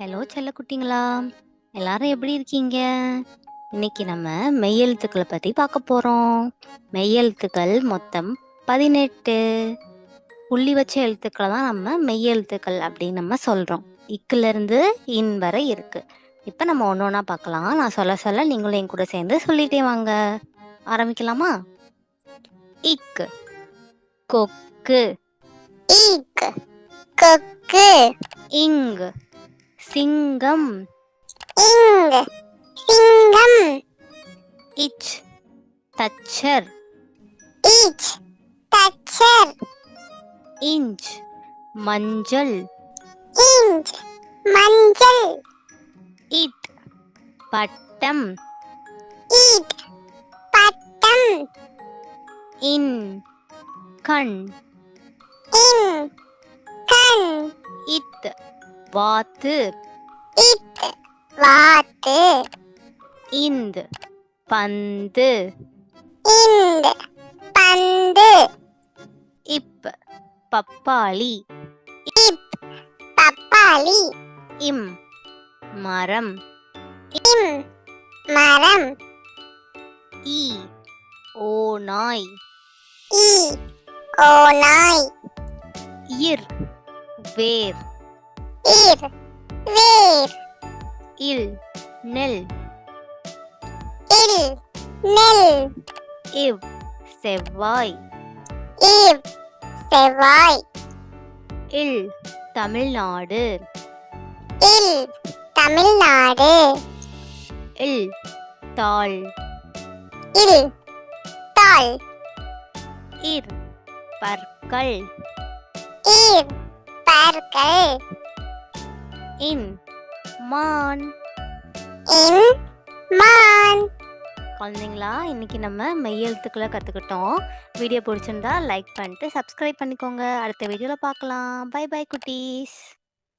Hello செல்லக்குட்டிங்களா எல்லாரும் எப்படி இருக்கீங்க? இன்னைக்கு நம்ம மெய்யெழுத்துக்களை பத்தி பார்க்க போறோம். மெய்யெழுத்துக்கள் மொத்தம் பதினெட்டு. புள்ளி வச்ச எழுத்துக்களை தான் நம்ம மெய்யெழுத்துக்கள் அப்படின்னு நம்ம சொல்றோம். இக்குல இருந்து இன் வரை இருக்கு. இப்போ நம்ம ஒன்று ஒன்றா பார்க்கலாம். நான் சொல்ல சொல்ல நீங்களும் என் கூட சேர்ந்து சொல்லிட்டே வாங்க. ஆரம்பிக்கலாமா? இக்கு. கொக்கு. ஈக் கொக்கு. இங் சிங்கம். இங் சிங்கம். இச் தச்சர் ஈச் தச்சர் இஞ்ச் மஞ்சள் இஞ்ச் மஞ்சள் இட் பட்டம் ஈட் பட்டம் இன் கண் இன் கண் இத் வாத்து. இத் வாத்து. இந்த். பந்து. இந்த். பந்து. இப். பப்பாளி. இப். பப்பாளி. இம். மரம். இம். மரம். ஈ. ஓநாய். ஈ. ஓநாய். இர். வேர். இர் வேர். இல் நெல். இல் நெல். இவ் செவ்வாய். இவ் செவ்வாய். இல் தமிழ்நாடு. இல் தமிழ்நாடு. இல் தாள். இல் தாள். இர் பற்கள். ஈர் பற்கள். இன். மான். இன். மான். குழந்தைங்களா இன்னைக்கு நம்ம மெய்யெழுத்துக்களை கற்றுக்கிட்டோம் வீடியோ பிடிச்சிருந்தா லைக் பண்ணிட்டு சப்ஸ்கிரைப் பண்ணிக்கோங்க. அடுத்த வீடியோவில் பார்க்கலாம். பை பை குட்டீஸ்.